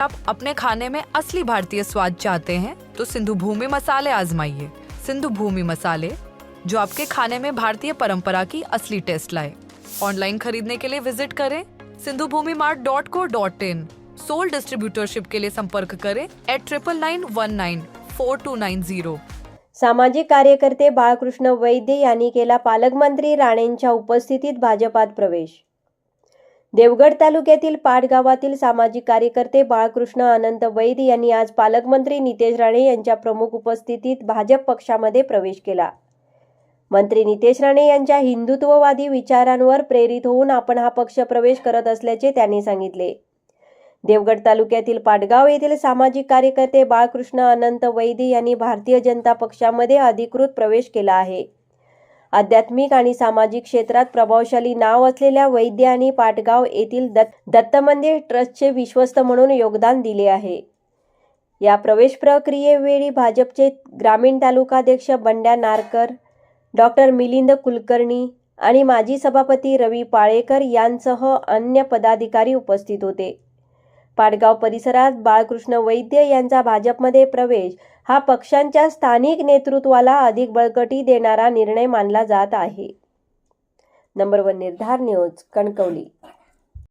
आप अपने खाने में असली भारतीय स्वाद चाहते हैं तो सिंधु भूमि मसाले आजमाइए। सिंधु भूमि मसाले जो आपके खाने में भारतीय परंपरा की असली टेस्ट लाए। ऑनलाइन खरीदने के लिए विजिट करें Sindhu Bhumi mart dot co dot in. Sole distributorship के लिए संपर्क करें at triple nine one nine four two nine zero सामाजिक कार्यकर्ते बाळकृष्ण वैद्य यांनी केला पालकमंत्री राणेंच्या उपस्थितीत भाजपात प्रवेश। देवगड तालुक्यातील पाट गावातील सामाजिक कार्यकर्ते बाळकृष्ण अनंत वैद यांनी आज पालकमंत्री नितेश राणे यांच्या प्रमुख उपस्थितीत भाजप पक्षामध्ये प्रवेश केला. मंत्री नितेश राणे यांच्या हिंदुत्ववादी विचारांवर प्रेरित होऊन आपण हा पक्ष प्रवेश करत असल्याचे त्यांनी सांगितले. देवगड तालुक्यातील पाटगाव येथील सामाजिक कार्यकर्ते बाळकृष्ण अनंत वैद्य यांनी भारतीय जनता पक्षामध्ये अधिकृत प्रवेश केला आहे. आध्यात्मिक आणि सामाजिक क्षेत्रात प्रभावशाली नाव असलेल्या वैद्य आणि पाटगाव येथील दत्त दत्त मंदिर ट्रस्टचे विश्वस्त म्हणून योगदान दिले आहे. या प्रवेश प्रक्रियेवेळी भाजपचे ग्रामीण तालुकाध्यक्ष बंड्या नारकर डॉक्टर मिलिंद कुलकर्णी आणि माजी सभापती रवी पाळेकर यांसह अन्य पदाधिकारी उपस्थित होते. पाटगाव परिसरात बाळकृष्ण वैद्य यांचा भाजपमध्ये प्रवेश. हा पक्षांच्या स्थानिक नेतृत्वाला अधिक बळकटी देणारा निर्णय मानला जात आहे. Number one Nirdhar news Kankavli.